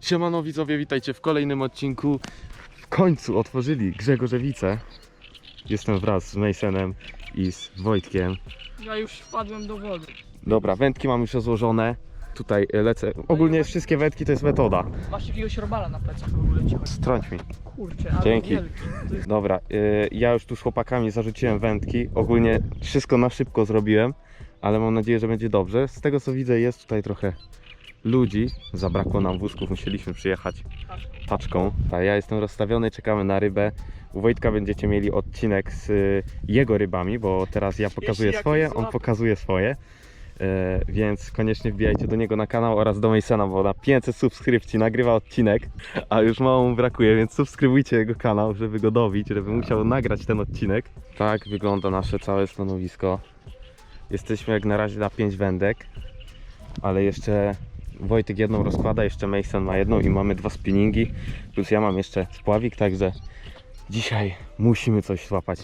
Siemano widzowie, witajcie w kolejnym odcinku. W końcu otworzyli Grzegorzewice. Jestem wraz z Masonem i z Wojtkiem. Ja już wpadłem do wody. Dobra, wędki mam już rozłożone. Tutaj e, lecę. Ogólnie wszystkie wędki to jest metoda. Masz jakiegoś robala na plecach w ogóle ci chodzi. Strąć mi. Kurczę, ale Dzięki. wielki. Dobra, e, ja już tu z chłopakami zarzuciłem wędki. Ogólnie wszystko na szybko zrobiłem, ale mam nadzieję, że będzie dobrze. Z tego co widzę jest tutaj trochę ludzi. Zabrakło nam wózków, musieliśmy przyjechać paczką. A ja jestem rozstawiony, czekamy na rybę. U Wojtka będziecie mieli odcinek z y, jego rybami, bo teraz ja pokazuję swoje, on pokazuje swoje. E, więc koniecznie wbijajcie do niego na kanał oraz do Masona, bo na 500 subskrypcji nagrywa odcinek, a już mało mu brakuje, więc subskrybujcie jego kanał, żeby go dobić, żeby musiał nagrać ten odcinek. Tak wygląda nasze całe stanowisko. Jesteśmy jak na razie na 5 wędek, ale jeszcze Wojtek jedną rozkłada, jeszcze Mason ma jedną i mamy dwa spinningi, plus ja mam jeszcze spławik, także dzisiaj musimy coś złapać.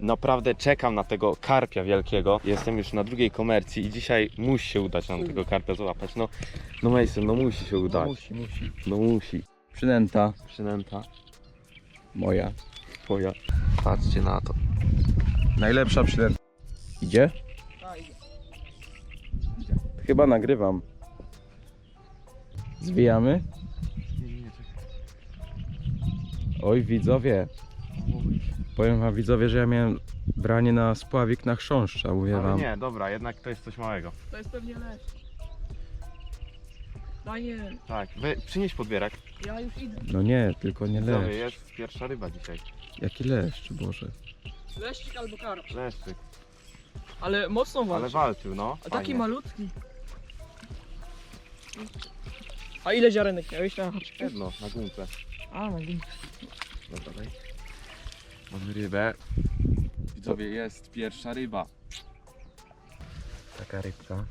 Naprawdę czekam na tego karpia wielkiego. Jestem już na drugiej komercji i dzisiaj musi się udać nam tego karpia złapać. No, no Mason, no musi się udać. Musi, musi. No musi. Przynęta Przynęta moja. twoja. Patrzcie na to. Najlepsza przynęta. Idzie? Idzie. Chyba nagrywam. Zwijamy? Nie, nie, czekaj. Oj, widzowie. Powiem wam widzowie, że ja miałem branie na spławik na chrząszcza, mówię Ale wam. nie, dobra, jednak to jest coś małego. To jest pewnie leś. Daniel, Tak, wy, przynieś podbierak. ja już idę. No nie, tylko nie Widzowie, leszcz. jest pierwsza ryba dzisiaj. Jaki leszcz, Boże. Leszczyk albo karp. Leszczyk. Ale mocno walczy. Ale walczył, no. A taki fajnie. malutki. A ile ziarenek miałeś na haczyku? Jedno, na gumce. A, na górze. Dobra, daj. Mamy rybę. Widzowie, jest pierwsza ryba. Taka rybka.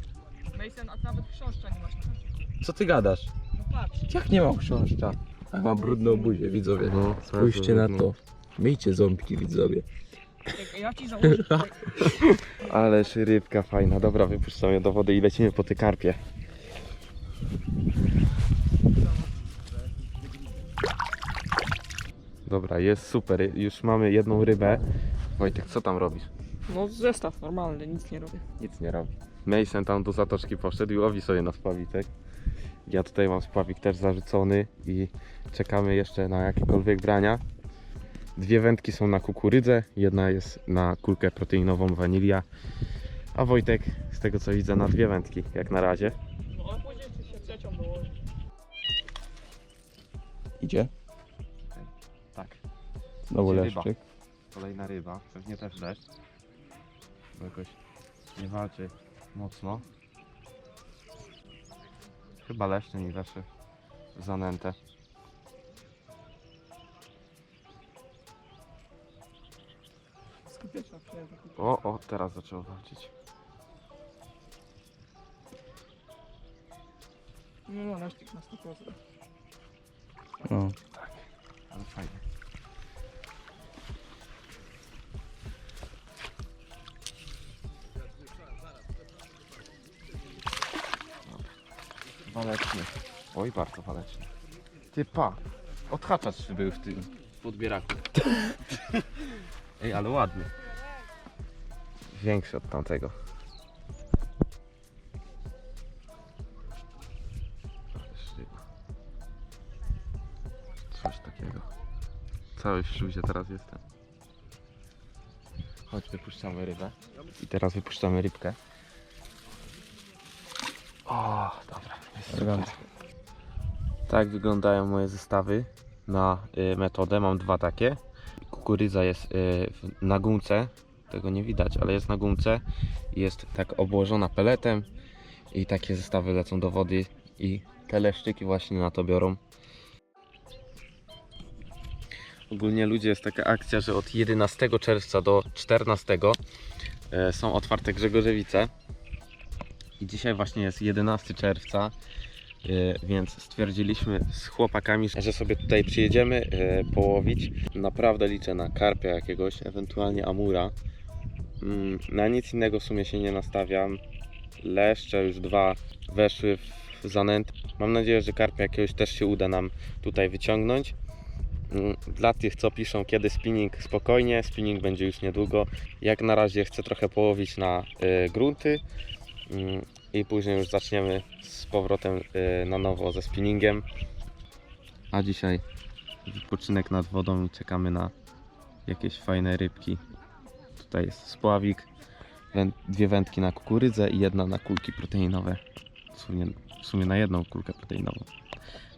Mason, a nawet chrząszcza nie masz na haczyku. Co ty gadasz? No patrz. Jak nie mam chrząszcza? A mam brudną buzię, widzowie. No, Spójrzcie na to. Myjcie ząbki, widzowie. Ja ci założę tutaj. Ależ rybka fajna. Dobra, wypuszczam ją do wody i lecimy po te karpie. Dobra, jest super. Już mamy jedną rybę. Wojtek, co tam robisz? No zestaw normalny, nic nie robię. Nic nie robi. Mason tam do zatoczki poszedł i łowi sobie na spławitek. Ja tutaj mam spławik też zarzucony i czekamy jeszcze na jakiekolwiek brania. Dwie wędki są na kukurydzę, jedna jest na kulkę proteinową wanilia, a Wojtek z tego co widzę na dwie wędki jak na razie. No a później się trzecią dołoży. Idzie? Znowu Idzie ryba. leszczyk. kolejna ryba, pewnie też deszcz. Bo jakoś nie walczy mocno. Chyba leszcze mi weszły w zanętę. Skupieczna przynęta. O, o, teraz zaczęło walczyć. No, no, leszczyk na 100%. No. Waleczny. Oj, bardzo waleczny. Ty pa, odhaczacz był w tym podbieraku. Ej, ale ładny. Większy od tamtego. Coś takiego. Cały w śluzie teraz jestem. Chodź, wypuszczamy rybę. I teraz wypuszczamy rybkę. O, dobra. Tak wyglądają moje zestawy na y, metodę. Mam dwa takie. Kukurydza jest y, na gumce. Tego nie widać, ale jest na gumce. Jest tak obłożona peletem. I takie zestawy lecą do wody. I te leszczyki właśnie na to biorą. Ogólnie ludzie jest taka akcja, że od 11 czerwca do 14 e, są otwarte Grzegorzewice. I dzisiaj właśnie jest 11 czerwca, e, więc stwierdziliśmy z chłopakami, że sobie tutaj przyjedziemy e, połowić. Naprawdę liczę na karpia jakiegoś, ewentualnie amura. Mm, Na nic innego w sumie się nie nastawiam. Leszcze już dwa weszły w zanęt. Mam nadzieję, że karpia jakiegoś też się uda nam tutaj wyciągnąć. Mm, Dla tych, co piszą, kiedy spinning, spokojnie, spinning będzie już niedługo. Jak na razie chcę trochę połowić na y, grunty i później już zaczniemy z powrotem y, na nowo ze spinningiem. A dzisiaj wypoczynek nad wodą czekamy na jakieś fajne rybki. Tutaj jest spławik, dwie wędki na kukurydzę i jedna na kulki proteinowe. W sumie, w sumie na jedną kulkę proteinową.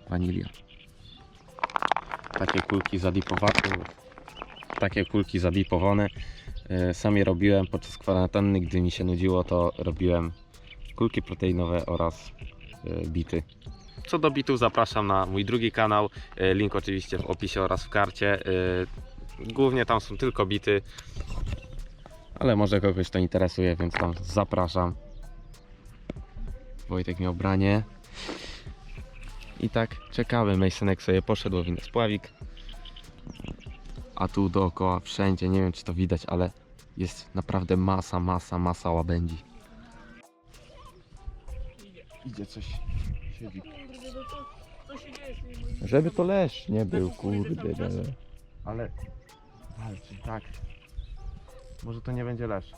Wanilia takie kulki zadipowane. Takie kulki zadipowane. E, Sam je robiłem podczas kwarantanny, gdy mi się nudziło, to robiłem kulki proteinowe oraz e, bity. Co do bitów zapraszam na mój drugi kanał. E, Link oczywiście w opisie oraz w karcie. Głównie tam są tylko bity. Ale może kogoś to interesuje, więc tam zapraszam. Wojtek miał branie. I tak czekamy. Masonek sobie poszedł łowi spławik. A tu dookoła wszędzie, nie wiem czy to widać, ale jest naprawdę masa, masa, masa łabędzi. Idzie coś, siedzi. Żeby to leszcz nie był, kurde. bele. Ale walczy, tak. Może to nie będzie lesz.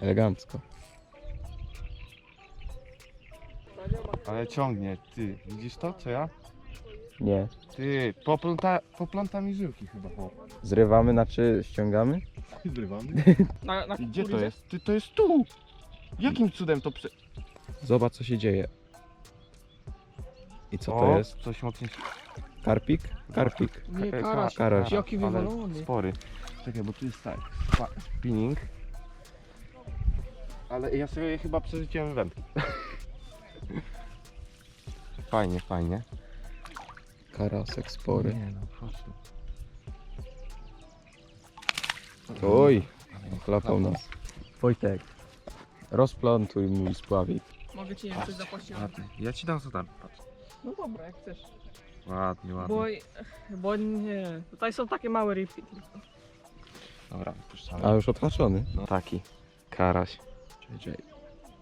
Elegancko. Ale ciągnie, ty. Widzisz to, co ja? Nie. Ty, popląta, popląta mi żyłki chyba. Zrywamy, znaczy ściągamy? Zrywamy. Na, na Gdzie to jest? Ty, to jest tu! Jakim cudem to prze... Zobacz co się dzieje. I co o, to jest? Coś mocniejsze. Karpik? Karpik. Nie, Ka- karaś. karaś. Jaki ale wywalony. Spory. Czekaj, bo tu jest tak. spa- Spinning. Ale ja sobie chyba przerzuciłem wędki. fajnie, fajnie. Karasek spory. Nie no, chodź tu. Oj, chlapał nas. Wojtek, rozplantuj mój spławik. Mogę ci nie wiem, zapłacić. Ładnie. Ja ci dam co tam. Patrz. No dobra, jak chcesz. Ładnie, ładnie. Bo, bo nie. Tutaj są takie małe rybki tylko. Dobra, wypuszczamy. A już odhaczony. No taki. Karaś.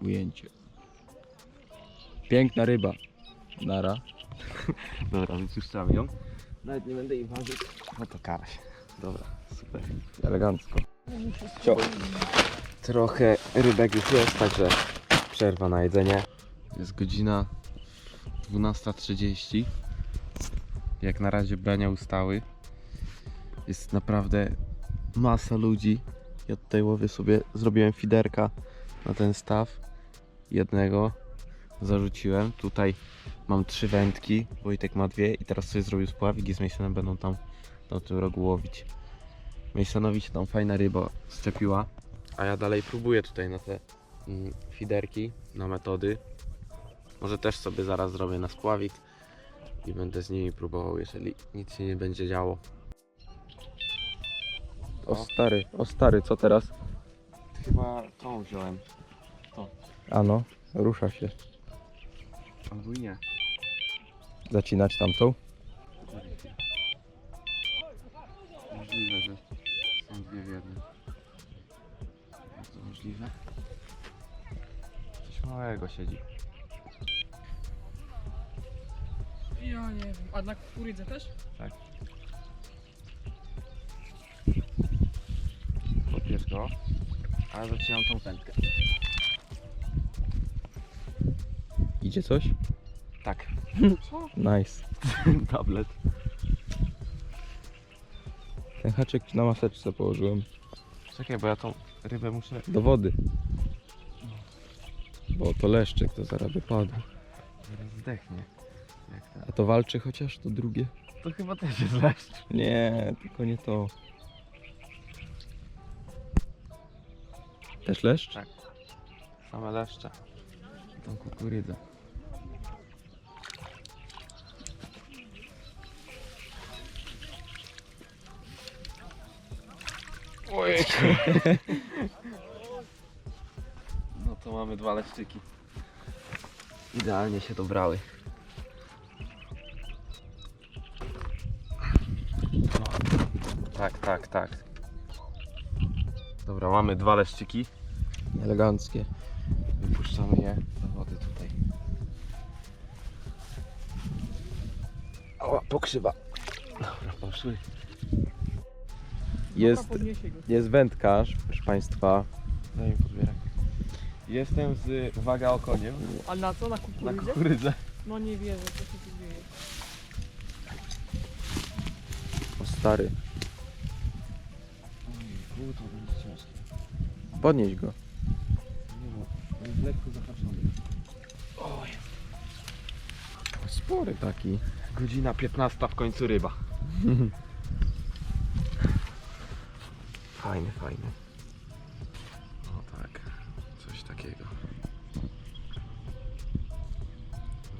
Ujęcie. Piękna ryba. Nara. Dobra, wypuszczamy ją. Nawet nie będę jej ważył. No to karaś. Dobra, super. Elegancko. Cio. Trochę rybek już jest, także przerwa na jedzenie. Jest godzina 12.30. Jak na razie brania ustały. Jest naprawdę masa ludzi. Ja tutaj łowię sobie, zrobiłem fiderka na ten staw. Jednego zarzuciłem. Tutaj mam trzy wędki, Wojtek ma dwie i teraz sobie zrobił spławik i z Masonem będą tam na tym rogu łowić. Masonowi się tam fajna ryba zczepiła. A ja dalej próbuję tutaj na te mm, fiderki, na metody. Może też sobie zaraz zrobię na spławik i będę z nimi próbował, jeżeli nic się nie będzie działo. O stary, o stary, co teraz? Chyba tą wziąłem, Ano, rusza się. Albo i nie. Zacinać tamtą? Możliwe, że są dwie w jednym. Bardzo możliwe. Coś małego siedzi. Ja nie wiem. A na kukurydzę też? Podbierz go, a ja zaczynam tą wędkę. Idzie coś? Tak? Nice. tablet. Ten haczyk na maseczce położyłem. Czekaj, bo ja tą rybę muszę... Do wody. Bo to leszczyk, to zaraz by padł. Zaraz zdechnie. Jak. A to walczy chociaż to drugie? To chyba też jest leszcz. Nie, tylko nie to. Też leszcz? Tak. Same leszcze. Tą kukurydzę. No to mamy dwa leszczyki. Idealnie się dobrały. Tak, tak, tak. Dobra, mamy dwa leszczyki. Eleganckie. Wypuszczamy je do wody tutaj. O, pokrzywa. Dobra, poszły. Jest, jest wędkarz, proszę Państwa. Daj mi podbierak. Jestem z, uwaga, okoniem. A na co? Na Na kukurydzę? kukurydzę. No nie wierzę, co się tu dzieje. O stary, Ojej, to będzie ciężkie. podnieś go. Nie no, jest lekko zahaczony. Oj. Spory taki. Godzina 15 w końcu ryba. Fajny, fajny. O tak, coś takiego.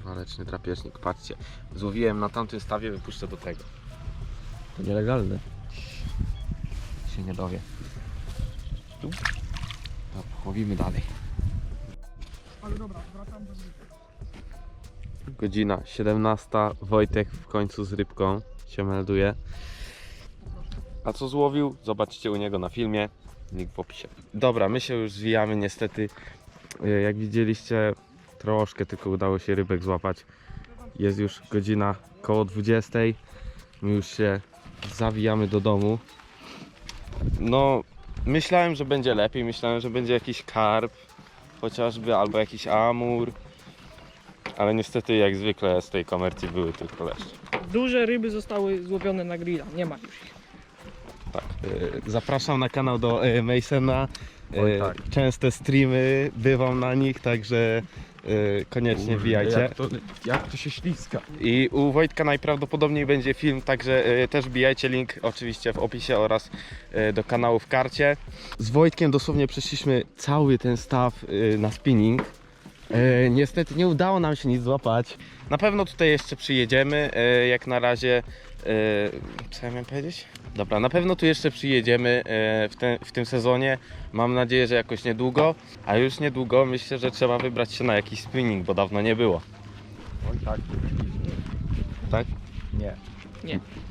Waleczny drapieżnik, patrzcie. Złowiłem na tamtym stawie, wypuszczę do tego. To nielegalne. Się nie dowie. Tu? To łowimy dalej. Ale dobra, wracam do. Godzina 17. Wojtek w końcu z rybką się melduje. A co złowił? Zobaczcie u niego na filmie. Link w opisie. Dobra, my się już zwijamy niestety. E, Jak widzieliście, troszkę tylko udało się rybek złapać. Jest już godzina koło 20. My już się zawijamy do domu. No, myślałem, że będzie lepiej. Myślałem, że będzie jakiś karp chociażby, albo jakiś amur. Ale niestety jak zwykle z tej komercji były tylko leszcze. Duże ryby zostały złowione na grilla, nie ma już ich. E, Zapraszam na kanał do e, Masona. E, Oj, tak. Częste streamy bywam na nich, także koniecznie wbijajcie. Jak to, jak to się śliska. I u Wojtka najprawdopodobniej będzie film, także też wbijajcie link oczywiście w opisie oraz do kanału w karcie. Z Wojtkiem dosłownie przeszliśmy cały ten staw na spinning. E, niestety nie udało nam się nic złapać. Na pewno tutaj jeszcze przyjedziemy, e, jak na razie. E, co ja miałem powiedzieć? Dobra, na pewno tu jeszcze przyjedziemy e, w, te, w tym sezonie. Mam nadzieję, że jakoś niedługo, a już niedługo myślę, że trzeba wybrać się na jakiś spinning, bo dawno nie było. Oj tak. Tak? Nie.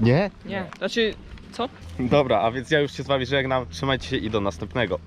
Nie? Nie, znaczy, co? Dobra, a więc ja już się z wami żegnam. Trzymajcie się i do następnego.